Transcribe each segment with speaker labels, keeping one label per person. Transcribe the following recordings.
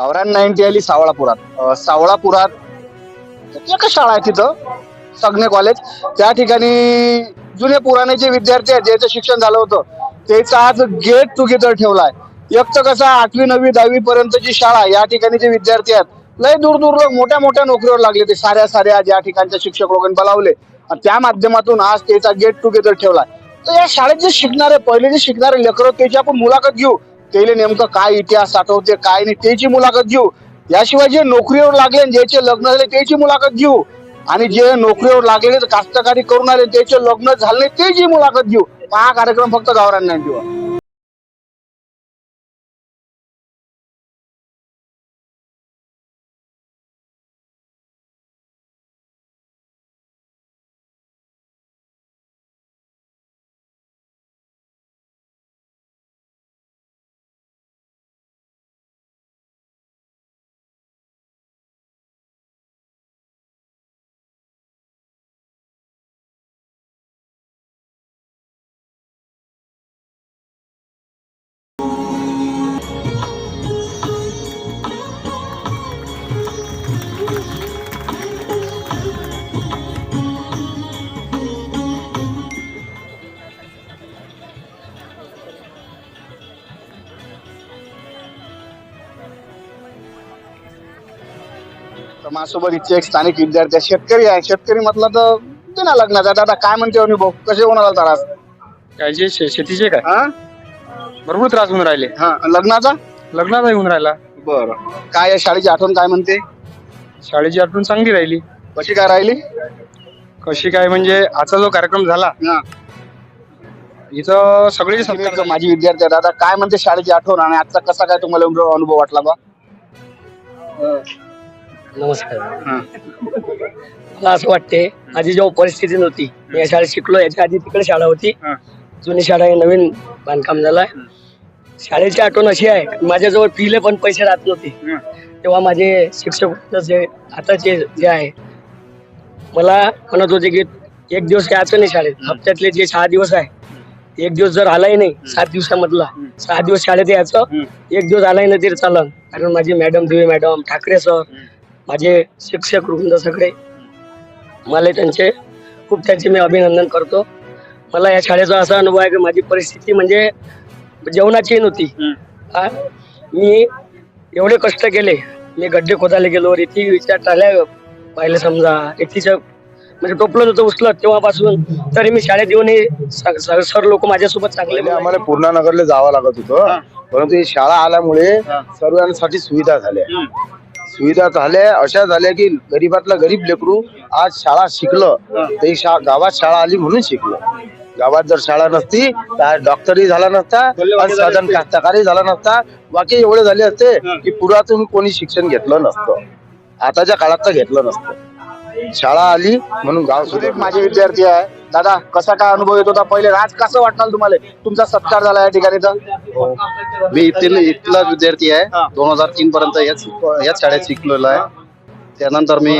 Speaker 1: गावरान नाईन्टी आली सावळापुरात. सावळापुरात एक शाळा आहे तिथं? सगने कॉलेज त्या ठिकाणी जुने पुराणे जे विद्यार्थी आहेत ज्याचं शिक्षण झालं होतं त्याचा आज गेट टुगेदर ठेवलाय. एक तर कसं आठवी नववी दहावी पर्यंतची शाळा या ठिकाणी जे विद्यार्थी आहेत लय दूर दूर लोक मोठ्या मोठ्या नोकरीवर लागले ते साऱ्या साऱ्या ज्या ठिकाणच्या शिक्षक लोकांनी बोलावले. आणि त्या माध्यमातून आज त्याचा गेट टुगेदर ठेवलाय. तर या शाळेत जे शिकणारे पहिले जे शिकणारे लेकरं त्याची आपण मुलाखत घेऊ. त्याला नेमकं काय इतिहास आठवते काय नाही त्याची मुलाखत घेऊ. याशिवाय जे नोकरीवर लागले ज्याचे लग्न झाले त्याची मुलाखत घेऊ. आणि जे नोकरीवर लागले कास्तकारी करून आले त्याचे लग्न झाले त्याची मुलाखत घेऊ. हा कार्यक्रम फक्त गावरांना देऊ माझ्यासोबत इथचे एक स्थानिक विद्यार्थी आहे. शेतकरी आहे. शेतकरी म्हटलं तर ते ना लग्नाचा. दादा काय म्हणते अनुभव? कसे होणार त्रास?
Speaker 2: काय जे शे- शेतीचे काय?
Speaker 1: हा?
Speaker 2: भरपूर त्रास होऊन राहिले.
Speaker 1: हा. लग्नाचा?
Speaker 2: लग्नाचा येऊन राहिला.
Speaker 1: बरं. काय आहे? शाळेची आठवण काय म्हणते?
Speaker 2: शाळेची आठवण चांगली राहिली.
Speaker 1: कशी काय राहिली?
Speaker 2: कशी काय म्हणजे आजचा जो कार्यक्रम झाला
Speaker 1: हा.
Speaker 2: इथं सगळे
Speaker 1: माझी विद्यार्थी आहे दादा काय म्हणते शाळेची आठवण आणि आजचा कसा काय तुम्हाला अनुभव वाटला बा?
Speaker 3: नमस्कार.
Speaker 1: हा.
Speaker 3: मला असं वाटते माझी जेव्हा परिस्थिती नव्हती मी या शाळेत शिकलो याच्या आधी तिकडे शाळा होती.
Speaker 1: हा.
Speaker 3: जुनी शाळा आहे नवीन बांधकाम झालाय. शाळेची आठवण अशी आहे की माझ्याजवळ पिले पण पैसे राहत नव्हते.
Speaker 1: हा.
Speaker 3: तेव्हा माझे शिक्षक जे आताचे जे आहे मला म्हणत होते की एक दिवस यायचं नाही शाळेत. हप्त्यातले जे सहा दिवस आहे एक दिवस जर आलाही नाही सात दिवसामधला सहा दिवस शाळेत यायचं
Speaker 1: हम्म.
Speaker 3: एक दिवस आलाही नाही तरी चालन. कारण माझी मॅडम दिवे मॅडम ठाकरे सर माझे शिक्षक वृंद सगळे मला त्यांचे खूप त्यांचे मी अभिनंदन करतो. मला या शाळेचा असा अनुभव आहे की माझी परिस्थिती म्हणजे जेवणाची नव्हती? मी एवढे कष्ट केले. मी गड्डे खोदायला गेलो रेती विचार टाळ्या पाहिलं समजा रेतीचं म्हणजे टोपलं नव्हतं उचलत तेव्हापासून. तरी मी शाळेत येऊन सर लोक माझ्यासोबत चांगले
Speaker 4: आम्हाला पूर्णा नगरला जावं लागत होतं. परंतु ही शाळा आल्यामुळे सर्वांसाठी सुविधा झाल्या. सुविधा झाल्या अशा झाल्या की गरीबातला गरीब लेकरू आज शाळा शिकलं. तर ही शा गावात शाळा आली म्हणून शिकलं. गावात जर शाळा नसती तर डॉक्टरही झाला नसता आणि साधन कास्तकारही झाला नसता. बाकी एवढे झाले असते की पुरातून कोणी शिक्षण घेतलं नसतं. आताच्या काळात तर घेतलं नसतं. शाळा आली म्हणून गाव
Speaker 1: सुदीप माझे विद्यार्थी आहे. दादा कसा काय अनुभव येत होता पहिले? आज कसं वाटणार तुम्हाला? तुमचा सत्कार झाला या ठिकाणी तर?
Speaker 5: मी इथला इथलाच विद्यार्थी आहे. दोन हजार तीन पर्यंत याच याच शाळेत शिकलेलो आहे. त्यानंतर मी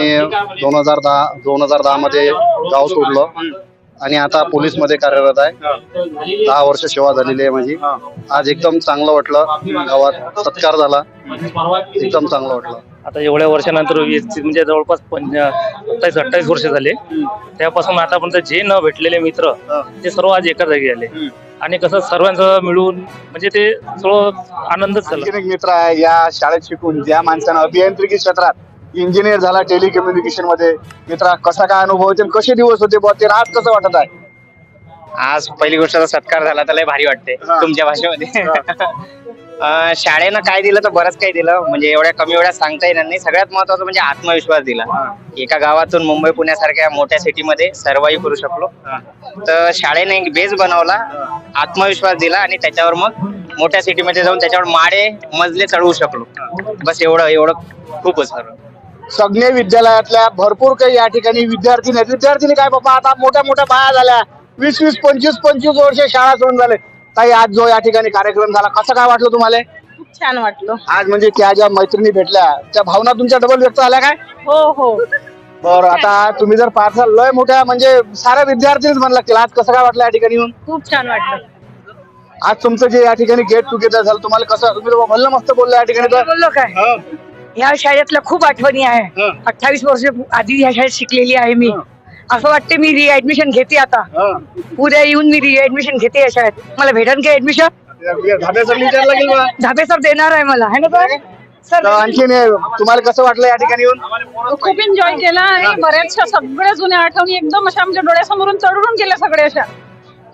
Speaker 5: दोन हजार दहा दोन हजार दहा मध्ये गाव सोडलं. आणि आता पोलीसमध्ये कार्यरत आहे. दहा वर्ष सेवा झालेली आहे माझी. आज एकदम चांगलं वाटलं. गावात सत्कार झाला. एकदम चांगलं वाटलं.
Speaker 6: आता एवढ्या वर्षानंतर वीस- म्हणजे जवळपास सत्तावीस अठ्ठावीस वर्ष झाले. त्यापासून आतापर्यंत जे न भेटलेले मित्र ते सर्व आज एका जागी आले. आणि कसं सर्वांचं मिळून म्हणजे ते सर्व आनंदच झाला.
Speaker 1: एक मित्र आहे या शाळेत शिकून ज्या माणसानं अभियांत्रिकी क्षेत्रात इंजिनियर झाला टेलिकम्युनिकेशनमध्ये. मित्रा कसा काय अनुभव होते आणि कसे दिवस होते बुवा? ते आज कसं वाटत आहे?
Speaker 7: आज पहिली गोष्ट सत्कार झाला तर लय भारी वाटते. तुमच्या भाषेमध्ये. अं, शाळेनं काय दिलं तर बरंच काही दिलं. म्हणजे एवढ्या कमी वेळात सांगता येणार नाही. सगळ्यात महत्वाचं म्हणजे आत्मविश्वास दिला. एका गावातून मुंबई पुण्यासारख्या मोठ्या सिटीमध्ये सर्वाईव्ह करू शकलो. तर शाळेने एक बेस बनवला. आत्मविश्वास दिला आणि त्याच्यावर मग मोठ्या सिटीमध्ये जाऊन त्याच्यावर माडे मजले चढवू शकलो. बस एवढं एवढं खूपच सर्व
Speaker 1: सगळे विद्यालयातल्या भरपूर काही या ठिकाणी विद्यार्थी आहेत विद्यार्थिनी काय बाबा आता मोठ्या मोठ्या बाया झाल्या. वीस वीस पंचवीस पंचवीस वर्ष शाळा सोडून झाले. ताई आज जो या ठिकाणी कार्यक्रम झाला कसं काय वाटलं तुम्हाला?
Speaker 8: खूप छान वाटलं.
Speaker 1: आज म्हणजे त्या ज्या मैत्रिणी भेटल्या. त्या भावना तुमच्या डबल व्यक्त झाल्या काय?
Speaker 8: हो हो.
Speaker 1: बरं आता तुम्ही जर पार्सल लय मोठ्या म्हणजे साऱ्या विद्यार्थीच म्हणला की आज कसं काय वाटलं या ठिकाणी येऊन?
Speaker 8: खूप छान वाटलं.
Speaker 1: आज तुमचं जे या ठिकाणी गेट टुगेदर झालं तुम्हाला कसं तुम्ही तर भल्लं मस्त बोलला या ठिकाणी तर?
Speaker 8: बोललो काय? या शाळेतल्या खूप आठवणी आहे. अठ्ठावीस वर्ष आधी या शाळेत शिकलेली आहे मी. असं वाटते मी री ऍडमिशन घेते आता. उद्या येऊन मी री ऍडमिशन घेते या शाळेत. मला भेटन का ऍडमिशन
Speaker 1: विचारलं बा.
Speaker 8: धाबे सर देणार आहे मला. है ना सर?
Speaker 1: तर
Speaker 8: सर
Speaker 1: आणखीन हे, तुम्हाला कसं वाटलं या ठिकाणी येऊन?
Speaker 9: खूप एन्जॉय केला आणि बऱ्याचशा सगळ्या जुन्या आठवणी एकदम अशा आमच्या डोळ्यासमोरून चढून गेल्या सगळ्या अशा.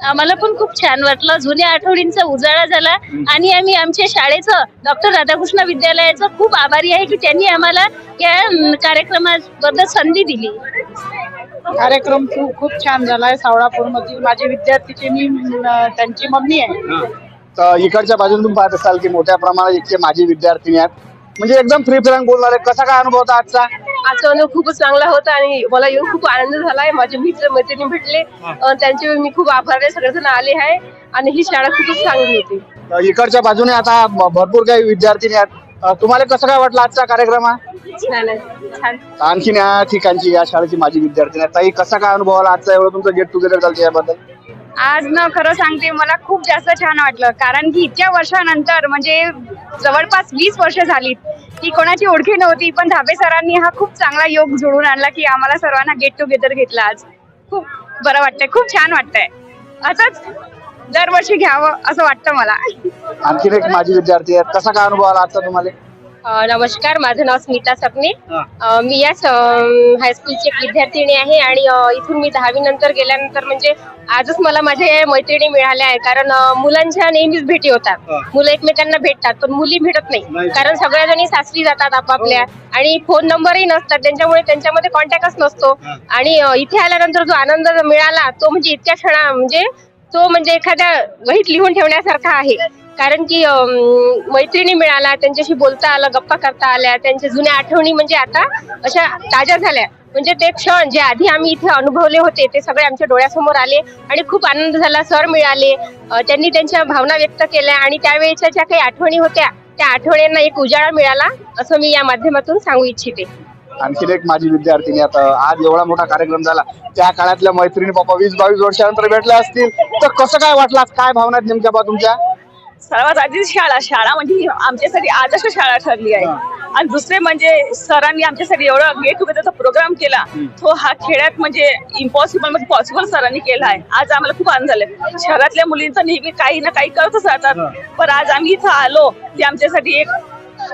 Speaker 10: आम्हाला पण खूप छान वाटलं. जुन्या आठवणींचा उजाळा झाला. आणि आम्ही आमच्या शाळेचं डॉक्टर राधाकृष्ण विद्यालयाचं खूप आभारी आहे की त्यांनी आम्हाला या अं, कार्यक्रमाबद्दल संधी दिली.
Speaker 9: कार्यक्रम खूप खूप छान झालाय सावळापूर मधील माझे विद्यार्थीचे मी अं, त्यांची मम्मी आहे.
Speaker 1: तर इकडच्या बाजून तुम्ही पाहत असाल की मोठ्या प्रमाणात इतके माझी विद्यार्थिनी आहेत. म्हणजे एकदम फ्री फ्रँक बोलणारे कसा काय अनुभव होता आजचा?
Speaker 9: आजचा अनुभव खूपच चांगला होता आणि मला येऊन खूप आनंद झालाय. माझे मित्र मैत्रिणी भेटले. अं, त्यांचे मी खूप आभार आहे. सगळेजण आले आहे आणि ही शाळा खूपच चांगली होती.
Speaker 1: तर इकडच्या बाजूने आता भ- भरपूर काही विद्यार्थिनी आहेत. अं, तुम्हाला कसं काय वाटलं आजचा कार्यक्रम हा?
Speaker 9: छान आहे. छान.
Speaker 1: आणखीन या ठिकाणची या शाळेची माझी विद्यार्थिनी आहेत. ताई कसा काय अनुभव आला आजचा? एवढं तुमचं गेट टुगेदर झालं याबद्दल
Speaker 11: आज ना खरं सांगते मला खूप जास्त छान वाटलं. कारण की इतक्या वर्षानंतर म्हणजे जवळपास वीस वर्ष झाली की कोणाची ओळखी नव्हती. पण धाबे सरांनी हा खूप चांगला योग जोडून आणला की आम्हाला सर्वांना गेट टुगेदर घेतला आज. खूप बरं वाटतंय. खूप छान वाटतंय. असंच दरवर्षी घ्यावं असं वाटतं मला.
Speaker 1: आणखीन एक माझी विद्यार्थी आहेत. कसा काय अनुभव आला आजचा तुम्हाला?
Speaker 10: नमस्कार माझं नाव स्मिता सकने अं, मी याच हायस्कूलची एक विद्यार्थिनी आहे आणि अं, इथून मी दहावी नंतर गेल्यानंतर म्हणजे आजच मला माझ्या या मैत्रिणी मिळाल्या आहे कारण अं, मुलांच्या नेहमीच भेटी होतात. मुलं एकमेकांना भेटतात पण मुली भेटत नाही. कारण सगळ्या जणी सासरी जातात आपापल्या. आणि फोन नंबरही नसतात. त्यांच्यामुळे त्यांच्यामध्ये कॉन्टॅक्टच नसतो. आणि अं, इथे आल्यानंतर जो आनंद मिळाला तो म्हणजे इतक्या क्षणा म्हणजे तो म्हणजे एखाद्या वहीत लिहून ठेवण्यासारखा आहे. कारण की मैत्रिणी मिळाला त्यांच्याशी बोलता आलं गप्पा करता आल्या त्यांच्या जुन्या आठवणी म्हणजे आता अशा ताज्या झाल्या. म्हणजे ते क्षण जे आधी आम्ही इथे अनुभवले होते ते सगळे आमच्या डोळ्यासमोर आले आणि खूप आनंद झाला. सर मिळाले त्यांनी त्यांच्या भावना व्यक्त केल्या आणि त्यावेळेच्या ज्या काही आठवणी होत्या त्या आठवणींना एक उजाळा मिळाला असं मी या माध्यमातून सांगू इच्छिते.
Speaker 1: आणखीन एक माझी विद्यार्थिनी आता आज एवढा मोठा कार्यक्रम झाला. त्या काळातल्या मैत्रिणी बाबा वीस बावीस वर्षानंतर भेटल्या असतील. तर कसं काय वाटलं? काय भावना नेमक्या बा तुमच्या?
Speaker 9: सर्वात आधी शाळा शाळा म्हणजे आमच्यासाठी आदर्श शाळा ठरली आहे. आणि दुसरे म्हणजे सरांनी आमच्यासाठी एवढा गेट टुगेदरचा प्रोग्राम केला. तो हा खेड्यात म्हणजे इम्पॉसिबल म्हणजे पॉसिबल सरांनी केला आहे. आज आम्हाला खूप आनंद झालाय. शहरातल्या मुलींचं नेहमी काही ना काही करतच राहतात. पण आज आम्ही इथं आलो ती आमच्यासाठी एक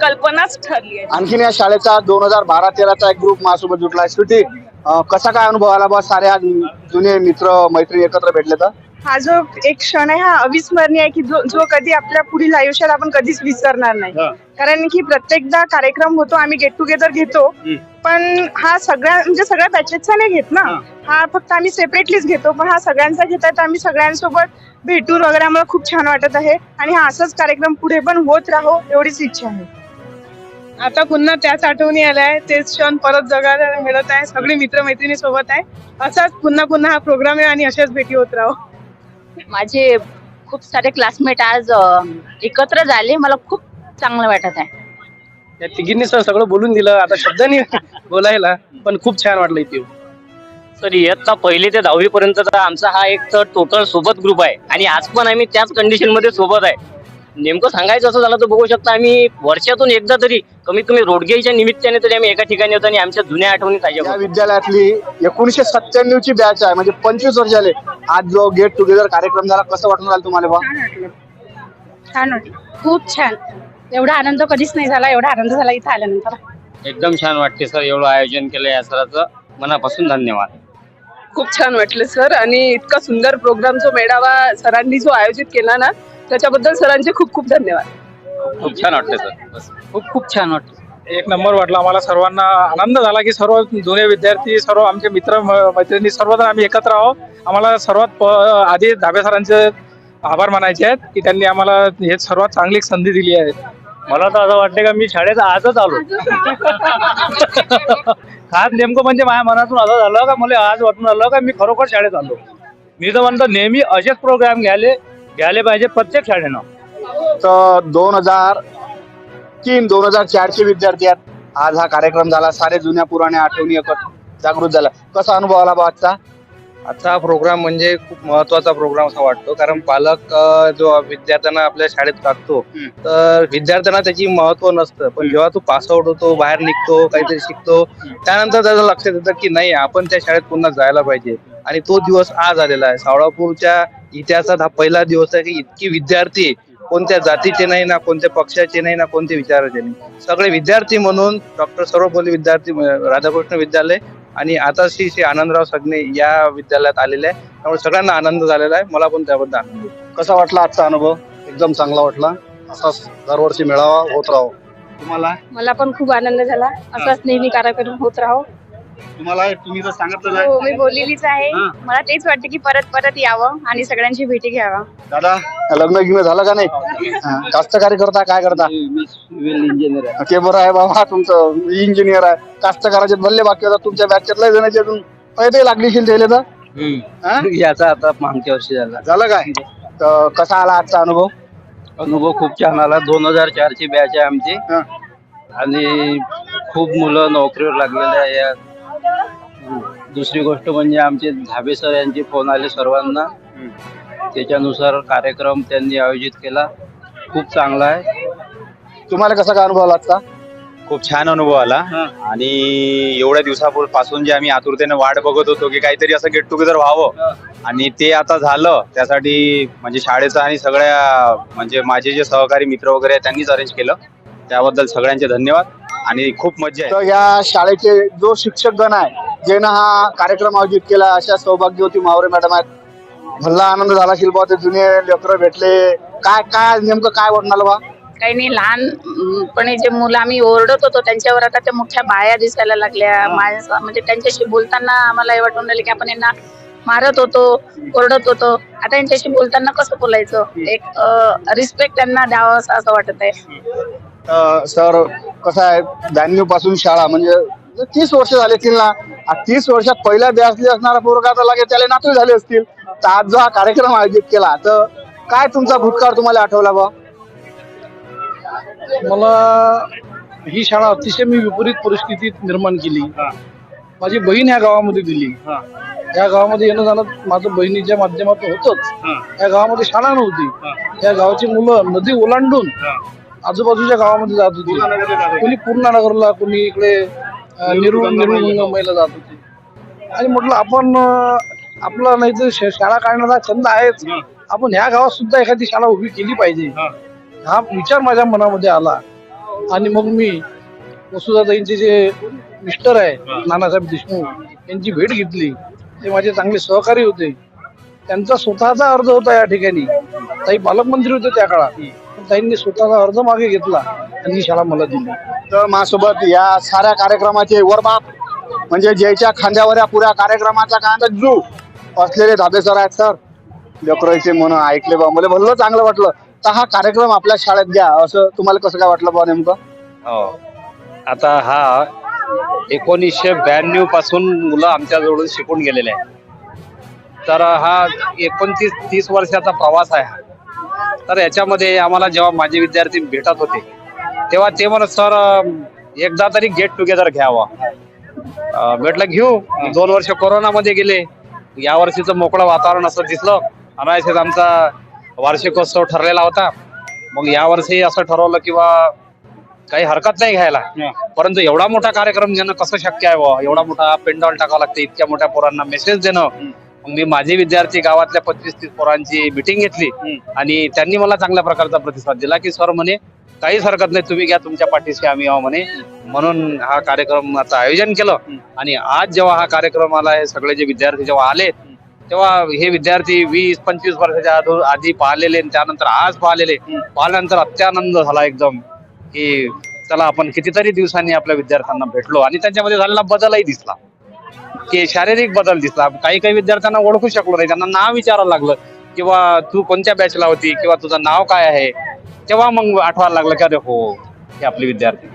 Speaker 9: कल्पनाच ठरली आहे.
Speaker 1: आणखीन या शाळेचा दोन हजार बारा तेराचा एक ग्रुप माझ्यासोबत जुटला स्वीटी अं, कसा काय अनुभव आला बा सारे आज जुने मित्र मैत्रिणी एकत्र भेटले तर?
Speaker 8: हा जो एक क्षण आहे हा अविस्मरणीय आहे की जो जो कधी आपल्या पुढील आयुष्यात आपण कधीच विसरणार नाही. कारण की प्रत्येकदा कार्यक्रम होतो आम्ही गेट टुगेदर घेतो. पण हा सगळ्या म्हणजे सगळ्या बॅचेसचा नाही घेत ना. हा. फक्त आम्ही सेपरेटलीच घेतो पण हा सगळ्यांचा घेतात आम्ही सगळ्यांसोबत भेटून वगैरे आम्हाला खूप छान वाटत आहे. आणि हा असंच कार्यक्रम पुढे पण होत राहो एवढीच इच्छा आहे.
Speaker 9: आता पुन्हा त्याच आठवणी आल्या आहे तेच क्षण परत जगायला मिळत आहे. सगळे मित्र मैत्रिणी सोबत आहे. असाच पुन्हा पुन्हा हा प्रोग्राम आहे आणि अशाच भेटी होत राहो.
Speaker 10: माझे खूप सारे क्लासमेट आज अं, एकत्र झाले. मला खूप चांगलं वाटत आहे.
Speaker 3: या तिघींनी सर सगळं बोलून दिलं. आता शब्दांनी बोलायला पण खूप छान वाटलं इथे येऊन.
Speaker 6: सर इयत्ता पहिली ते दहावी पर्यंतचा आमचा हा एक तर टोटल सोबत ग्रुप आहे. आणि आज पण आम्ही त्याच कंडिशनमध्ये सोबत आहे. नेमकं सांगायचं असं झालं तर बघू शकता आम्ही वर्षातून एकदा तरी कमीत कमी रोडगेच्या निमित्ताने तरी आम्ही एका ठिकाणी होतो आणि आमच्या जुन्या आठवणी ताज्या
Speaker 1: या
Speaker 6: करतो.
Speaker 1: विद्यालयातली एकोणीशे सत्त्याण्णव ची बॅच आहे. म्हणजे पंचवीस वर्ष झाले. आज जो गेट टुगेदर कार्यक्रम झाला कसं वाटून राहिलं तुम्हाला बा
Speaker 11: छान वाटलं. खूप छान. एवढा आनंद कधीच नाही झाला. एवढा आनंद झाला इथं आल्यानंतर.
Speaker 6: एकदम छान वाटते सर. एवढं आयोजन केलं या सराचं. मनापासून धन्यवाद.
Speaker 9: खूप छान वाटलं सर. आणि इतका सुंदर प्रोग्राम जो मेळावा सरांनी जो आयोजित केला ना त्याच्याबद्दल सरांचे खूप खूप धन्यवाद.
Speaker 6: खूप छान वाटते सर. बस.
Speaker 3: खूप खूप छान वाटलं
Speaker 2: एक नंबर वाटला आम्हाला सर्वांना. आनंद झाला की सर्व जुने विद्यार्थी सर्व आमचे मित्र म- मैत्रिणी सर्वजण आम्ही एकत्र आहोत. आम्हाला सर्वात प- आधी धाबे सरांचे आभार मानायचे आहेत की त्यांनी आम्हाला हे सर्वात चांगली एक संधी दिली आहे.
Speaker 6: मला तर असं वाटतं का मी शाळेत आजच आलो.
Speaker 3: खास नेमकं म्हणजे माझ्या मनातून असं झालं का मला आज वाटून आलं का मी खरोखर शाळेत आलो. मी तर म्हणतो नेहमी असेच प्रोग्राम घ्यायले घ्यायला पाहिजे प्रत्येक शाळेनं.
Speaker 1: तर दोन हजार तीन दोन हजार चारचे विद्यार्थी आहेत. आज हा कार्यक्रम झाला. सारे जुन्या पुराण्या आठवणी एकत्र जागृत झाला. कसा अनुभव आला बा आजचा?
Speaker 12: आजचा हा प्रोग्राम म्हणजे खूप महत्त्वाचा प्रोग्राम असा वाटतो. कारण पालक अ, जो विद्यार्थ्यांना आपल्या शाळेत टाकतो तर विद्यार्थ्यांना त्याची महत्त्व नसतं. पण जेव्हा तू पास आउट होतो बाहेर निघतो काहीतरी शिकतो त्यानंतर त्याचं लक्षात येतं की नाही आपण त्या शाळेत पुन्हा जायला पाहिजे. आणि तो दिवस आज आलेला आहे. सावळापूरच्या इतिहासात हा पहिला दिवस आहे की इतकी विद्यार्थी कोणत्या जातीचे नाही ना कोणत्या पक्षाचे नाही ना कोणत्या विचाराचे नाही. सगळे विद्यार्थी म्हणून डॉक्टर सर्वपल्ली विद्यार्थी राधाकृष्ण विद्यालय आणि आता श्री श्री आनंदराव सगणे या विद्यालयात आलेले आहे. त्यामुळे सगळ्यांना आनंद झालेला आहे. मला पण त्याबद्दल आनंद.
Speaker 5: कसा वाटला आजचा अनुभव? एकदम चांगला वाटला. असाच दरवर्षी मेळावा होत राहो. तुम्हाला?
Speaker 11: मला पण खूप आनंद झाला. असाच नेहमी कार्यक्रम होत राहो.
Speaker 1: तुम्हाला तुम्ही तर सांगितलं
Speaker 11: हो मी बोललेलीच आहे.
Speaker 1: हा.
Speaker 11: मला तेच वाटतं की परत परत यावं आणि सगळ्यांची भेटी घ्यावा.
Speaker 1: दादा. लग्न गिग्न झालं का नाही? हा, कास्तकारी करता काय करता?
Speaker 3: इंजिनियर
Speaker 1: ते बरं आहे बाबा तुमचं इंजिनियर आहे. कास्तकाराचे भल्ले बाकी होता तुमच्या बॅचच्यात लय जणांचे अजून पैसे लागलीशील त्याला तर. हा?
Speaker 3: याचा आता मागच्या वर्षी झाला.
Speaker 1: झालं काय? तर कसा आला आजचा अनुभव?
Speaker 3: अनुभव खूप छान आला. दोन हजार चार ची बॅच आहे आमची.
Speaker 1: हा.
Speaker 3: आणि खूप मुलं नोकरीवर लागलेले आहे यात. दुसरी गोष्ट म्हणजे आमचे धाबे सर यांचे फोन आले सर्वांना. त्याच्यानुसार कार्यक्रम त्यांनी आयोजित केला. खूप चांगला आहे.
Speaker 1: तुम्हाला कसा काय अनुभव आला आजचा
Speaker 13: खूप छान अनुभव आला. आणि एवढ्या दिवसापासून जे आम्ही आतुरतेने वाट बघत होतो की काहीतरी असं गेट टुगेदर व्हावं. आणि ते आता झालं. त्यासाठी म्हणजे शाळेचं आणि सगळ्या म्हणजे माझे जे सहकारी मित्र वगैरे आहेत त्यांनीच अरेंज केलं. त्याबद्दल सगळ्यांचे धन्यवाद. आणि खूप मजा आहे.
Speaker 1: तर या शाळेचे जो शिक्षक गण आहे ज्यानं हा कार्यक्रम आयोजित केला अशा सौभाग्यवती मावरे मॅडम आहेत. भल्ला आनंद झाला बा ते जुने लेकरं भेटले. काय काय नेमकं काय वाटणार बा?
Speaker 9: काही नाही लहानपणी जे मुलं आम्ही ओरडत होतो त्यांच्यावर आता त्या मोठ्या बाया दिसायला लागल्या. माझ्या म्हणजे त्यांच्याशी बोलताना आम्हाला हे वाटून राहिलं की आपण यांना मारत होतो ओरडत होतो. आता यांच्याशी बोलताना कसं बोलायचं? एक रिस्पेक्ट त्यांना द्यावं असं असं वाटत आहे.
Speaker 1: सर कसं आहे ब्याण्णवपासून शाळा म्हणजे तीस वर्ष झाले असतील ना तीस वर्षात पहिल्या बॅचली असणारा पोरगा तर लागे त्याला नातू झाले असतील तर आज जो हा कार्यक्रम आयोजित केला तर काय तुमचा भूतकाळ तुम्हाला आठवला बा
Speaker 2: मला ही शाळा अतिशय मी विपरीत परिस्थितीत निर्माण केली. माझी बहीण या गावामध्ये दिली. या गावामध्ये येणं जाणं माझं बहिणीच्या माध्यमातून होतच. या गावामध्ये शाळा नव्हती. या गावाची मुलं नदी ओलांडून आजूबाजूच्या गावामध्ये जात होती. कोणी पूर्णानगरला कोणी इकडे निरुळ मुंबईला जात होती. आणि म्हटलं आपण आपला नाही तर शाळा काढण्याचा छंद आहेच. आपण ह्या गावात सुद्धा एखादी शाळा उभी केली पाहिजे. हा. विचार माझ्या मनामध्ये आला. आणि मग मी वसुधाताईंचे जे मिस्टर आहे नानासाहेब देशमुख यांची भेट घेतली. ते माझे चांगले सहकारी होते. त्यांचा स्वतःचा अर्ज होता या ठिकाणी. ताई पालकमंत्री होते त्या काळात. ताईंनी स्वतःचा अर्ज मागे घेतला. आणि ही शाळा मला दिली.
Speaker 1: तर माझ्यासोबत या साऱ्या कार्यक्रमाचे वरबाप म्हणजे ज्याच्या खांद्यावर या पुऱ्या कार्यक्रमाचा काय जू असलेले धाबे सर आहेत सर. लेकरांचे म्हणून ऐकले बा. मला भलं चांगलं वाटलं. तर हा कार्यक्रम आपल्या शाळेत घ्या. असं तुम्हाला कसं काय वाटलं बा नेमकं?
Speaker 12: हो. आता हा एकोणीसशे ब्याण्णवपासून मुलं आमच्याजवळून शिकून गेलेले आहे तर हा एकोणतीस तीस वर्षाचा प्रवास आहे. तर याच्यामध्ये आम्हाला जेव्हा माझे विद्यार्थी भेटत होते तेव्हा ते म्हणत सर एकदा तरी गेट टुगेदर घ्यावा. म्हटलं घेऊ. दोन वर्ष कोरोनामध्ये गेले. या वर्षीचं मोकळं वातावरण असं दिसलं. अनायसेच आमचा वार्षिकोत्सव ठरलेला होता. मग या वर्षी असं ठरवलं किंवा काही हरकत नाही घ्यायला. परंतु एवढा मोठा कार्यक्रम घेणं कसं शक्य आहे? एवढा मोठा पेंडॉल टाकावं लागतं इतक्या मोठ्या पोरांना मेसेज देणं. मी माझे विद्यार्थी गावातल्या पंचवीस तीस पोरांची मिटिंग घेतली. आणि त्यांनी मला चांगल्या प्रकारचा प्रतिसाद दिला की सर म्हणे काहीच हरकत नाही तुम्ही घ्या तुमच्या पाठीशी आम्ही आहो म्हणे. म्हणून हा कार्यक्रमाचं आयोजन केलं. आणि आज जेव्हा हा कार्यक्रमाला हे सगळे जे विद्यार्थी जेव्हा आले तेव्हा हे विद्यार्थी वीस पंचवीस वर्षाच्या आधो- आधी पाहिलेले आणि त्यानंतर आज पाहिलेले पाहिल्यानंतर अत्यानंद झाला एकदम की चला आपण कितीतरी दिवसांनी आपल्या विद्यार्थ्यांना भेटलो आणि त्यांच्यामध्ये झालेला बदलही दिसला. की शारीरिक बदल दिसला. काही काही विद्यार्थ्यांना ओळखू शकलो नाही. त्यांना नाव विचारायला लागलं. किंवा तू कोणत्या बॅचला होती? किंवा तुझं नाव काय आहे? तेव्हा मग आठवायला लागलं की अरे हो हे आपले विद्यार्थी.